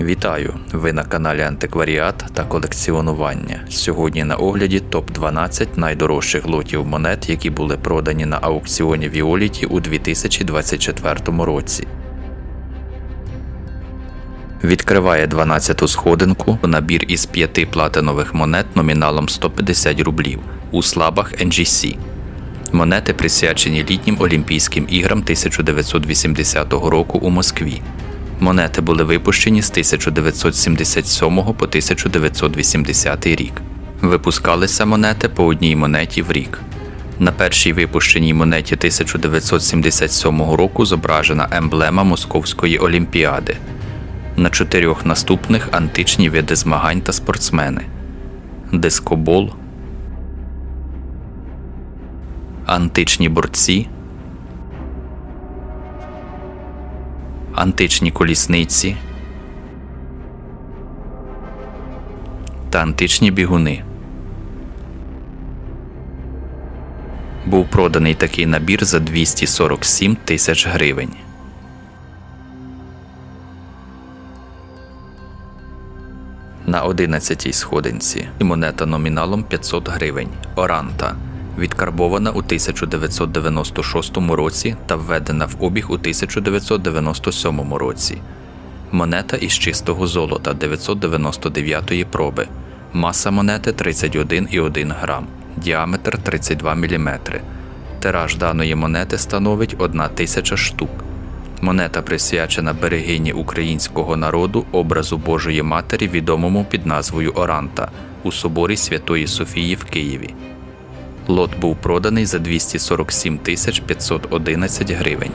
Вітаю! Ви на каналі Антикваріат та колекціонування. Сьогодні на огляді топ-12 найдорожчих лотів монет, які були продані на аукціоні Віоліті у 2024 році. Відкриває 12-ту сходинку набір із п'яти платинових монет номіналом 150 рублів у слабах NGC. Монети присвячені літнім Олімпійським іграм 1980 року у Москві. Монети були випущені з 1977 по 1980 рік. Випускалися монети по одній монеті в рік. На першій випущеній монеті 1977 року зображена емблема Московської олімпіади. На чотирьох наступних античні види змагань та спортсмени: дискобол, античні борці, античні колісниці та античні бігуни. Був проданий такий набір за 247 тисяч гривень. На 11-й сходинці монета номіналом 500 гривень Оранта, відкарбована у 1996 році та введена в обіг у 1997 році. Монета із чистого золота 999-ї проби. Маса монети 31,1 грам, діаметр 32 мм. Тираж даної монети становить 1 тисяча штук. Монета присвячена берегині українського народу образу Божої Матері, відомому під назвою Оранта у соборі Святої Софії в Києві. Лот був проданий за 247 тисяч 511 гривень.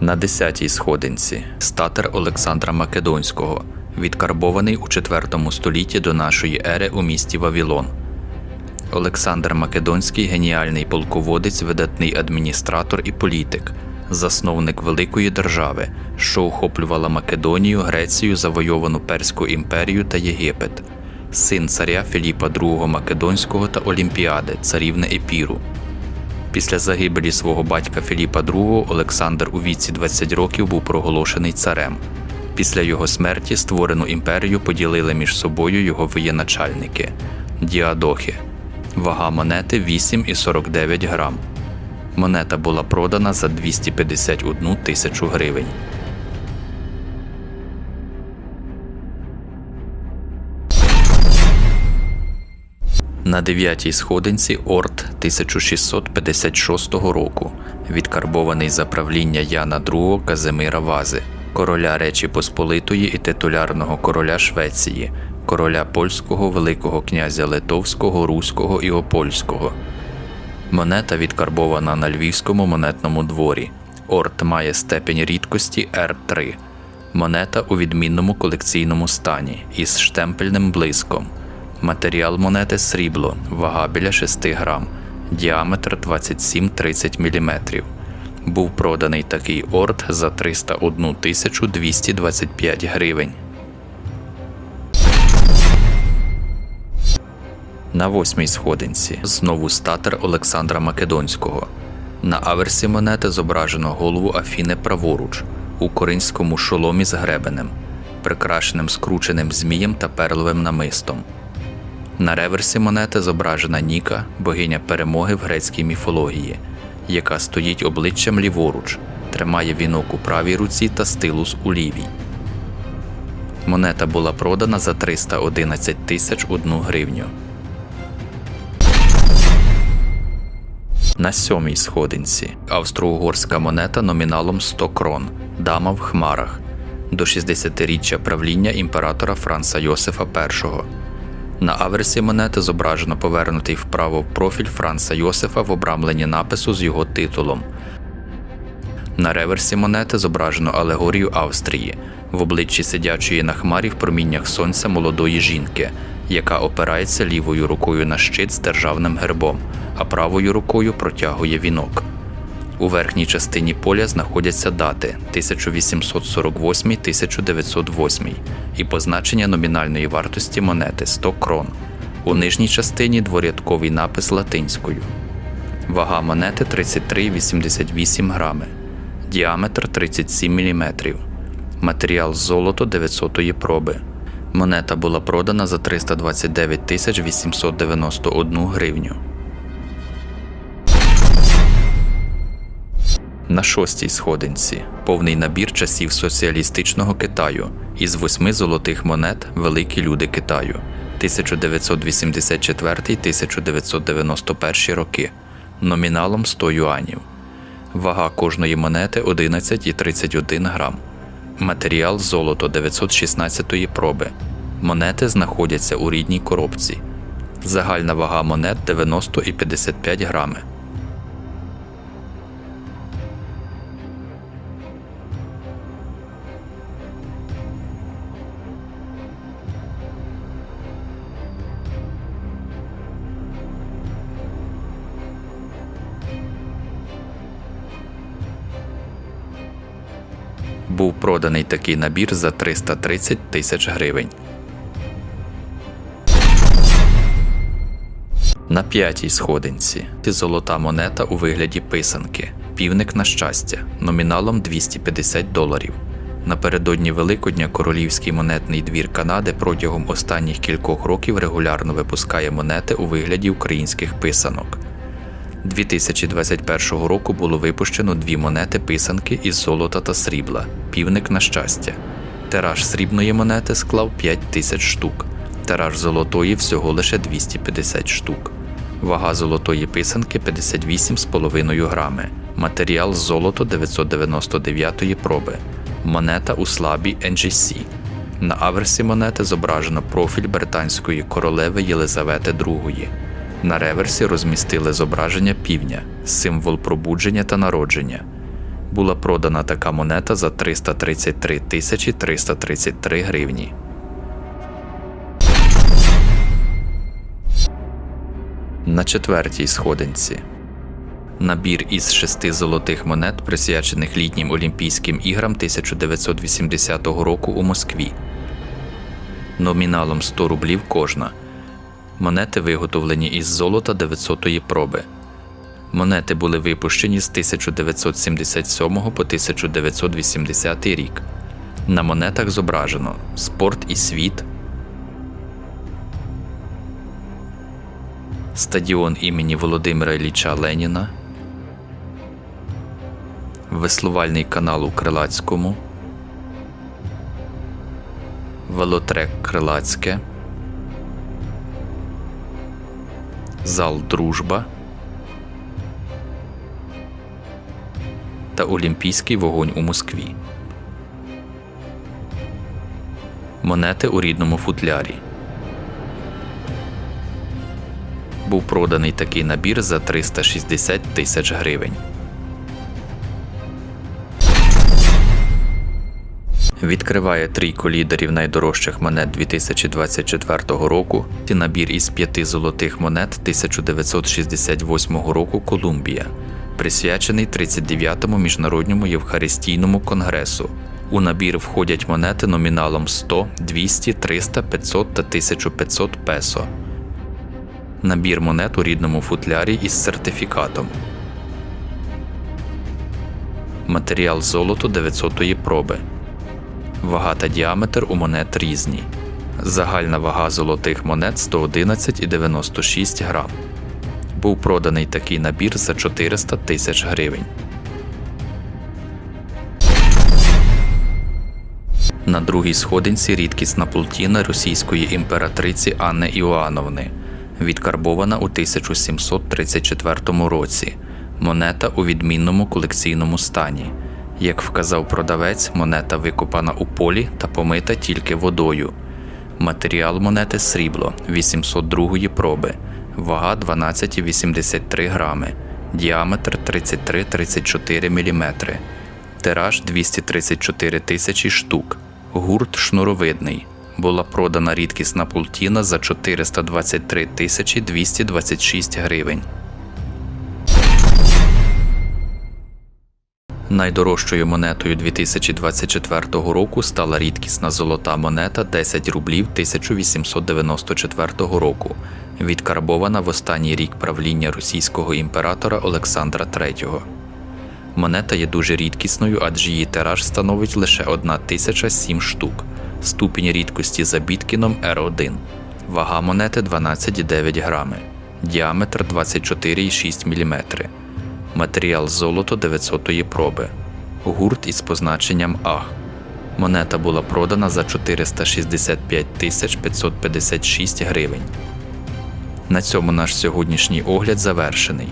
На 10-й сходинці статер Олександра Македонського, відкарбований у 4 столітті до нашої ери у місті Вавілон. Олександр Македонський геніальний полководець, видатний адміністратор і політик, засновник великої держави, що охоплювала Македонію, Грецію, завойовану Перську імперію та Єгипет, син царя Філіпа II Македонського та Олімпіади, царівни Епіру. Після загибелі свого батька Філіпа II Олександр у віці 20 років був проголошений царем. Після його смерті створену імперію поділили між собою його воєначальники діадохи. Вага монети 8,49 грам. Монета була продана за 251 тисячу гривень. На дев'ятій сходинці Орд 1656 року, відкарбований за правління Яна II Казимира Вази, короля Речі Посполитої і титулярного короля Швеції, короля польського Великого князя Литовського, Руського і Опольського. Монета відкарбована на львівському монетному дворі. Орд має степень рідкості R3. Монета у відмінному колекційному стані із штемпельним блиском. Матеріал монети срібло, вага біля 6 грам, діаметр 27-30 мм. Був проданий такий орд за 301 225 гривень. На восьмій сходинці знову статер Олександра Македонського. На аверсі монети зображено голову Афіни праворуч у коринському шоломі з гребенем, прикрашеним скрученим змієм та перловим намистом. На реверсі монети зображена Ніка, богиня перемоги в грецькій міфології, яка стоїть обличчям ліворуч, тримає вінок у правій руці та стилус у лівій. Монета була продана за 311 тисяч одну гривню. На сьомій сходинці австро-угорська монета номіналом 100 крон, дама в хмарах до 60-річчя правління імператора Франца Йосифа І. На аверсі монети зображено повернутий вправо профіль Франца Йосифа в обрамленні напису з його титулом. На реверсі монети зображено алегорію Австрії в обличчі сидячої на хмарі в проміннях сонця молодої жінки, яка опирається лівою рукою на щит з державним гербом, а правою рукою протягує вінок. У верхній частині поля знаходяться дати 1848-1908 і позначення номінальної вартості монети 100 крон. У нижній частині дворядковий напис латинською. Вага монети 33,88 грами. діаметр 37 мм, матеріал золото 900-ї проби. Монета була продана за 329 891 гривню. На шостій сходинці повний набір часів соціалістичного Китаю із восьми золотих монет Великі люди Китаю 1984-1991 роки номіналом 100 юанів. Вага кожної монети 11,31 грам. Матеріал золото 916-ї проби. Монети знаходяться у рідній коробці. Загальна вага монет 90 і 55 грами. Був проданий такий набір за 330 тисяч гривень. На п'ятій сходинці золота монета у вигляді писанки. Півник на щастя номіналом 250 доларів. Напередодні Великодня Королівський монетний двір Канади протягом останніх кількох років регулярно випускає монети у вигляді українських писанок. 2021 року було випущено дві монети писанки із золота та срібла Півник на щастя. Тираж срібної монети склав 5 тисяч штук, тираж золотої всього лише 250 штук. Вага золотої писанки 58,5 грами. Матеріал золото 999 проби. Монета у слабі NGC. На аверсі монети зображено профіль британської королеви Єлизавети II. На реверсі розмістили зображення півня, символ пробудження та народження. Була продана така монета за 333 тисячі 333 гривні. На четвертій сходинці набір із шести золотих монет, присвячених літнім Олімпійським іграм 1980 року у Москві. Номіналом 100 рублів кожна. Монети виготовлені із золота 900-ї проби. Монети були випущені з 1977 по 1980 рік. На монетах зображено Спорт і світ, Стадіон імені Володимира Ілліча Леніна, Веслувальний канал у Крилацькому, Велотрек Крилацьке, Зал Дружба та Олімпійський вогонь у Москві. Монети у рідному футлярі. Був проданий такий набір за 360 тисяч гривень. Відкриває трійку лідерів найдорожчих монет 2024 року і набір із п'яти золотих монет 1968 року Колумбія, присвячений 39-му міжнародному Євхаристійному конгресу. У набір входять монети номіналом 100, 200, 300, 500 та 1500 песо. Набір монет у рідному футлярі із сертифікатом. Матеріал золото 900-ї проби. Вага та діаметр у монет різні. Загальна вага золотих монет 111,96 грам. Був проданий такий набір за 400 тисяч гривень. На другій сходинці рідкісна полтіна російської імператриці Анни Іоанновни, відкарбована у 1734 році. Монета у відмінному колекційному стані. Як вказав продавець, монета викопана у полі та помита тільки водою. Матеріал монети срібло 802 проби, вага 12,83 грами, діаметр 33-34 мм, тираж 234 тисячі штук, гурт шнуровидний. Була продана рідкісна пултіна за 423 тисячі 226 гривень. Найдорожчою монетою 2024 року стала рідкісна золота монета 10 рублів 1894 року, відкарбована в останній рік правління російського імператора Олександра III. Монета є дуже рідкісною, адже її тираж становить лише 1007 штук. Ступінь рідкості за Біткіном R1. Вага монети 12,9 грами. Діаметр 24,6 мм. Матеріал золото 900-ї проби. Гурт із позначенням АГ. Монета була продана за 465 тисяч 556 гривень. На цьому наш сьогоднішній огляд завершений.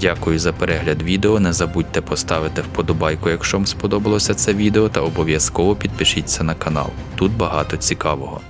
Дякую за перегляд відео. Не забудьте поставити вподобайку, якщо вам сподобалося це відео, та обов'язково підпишіться на канал. Тут багато цікавого.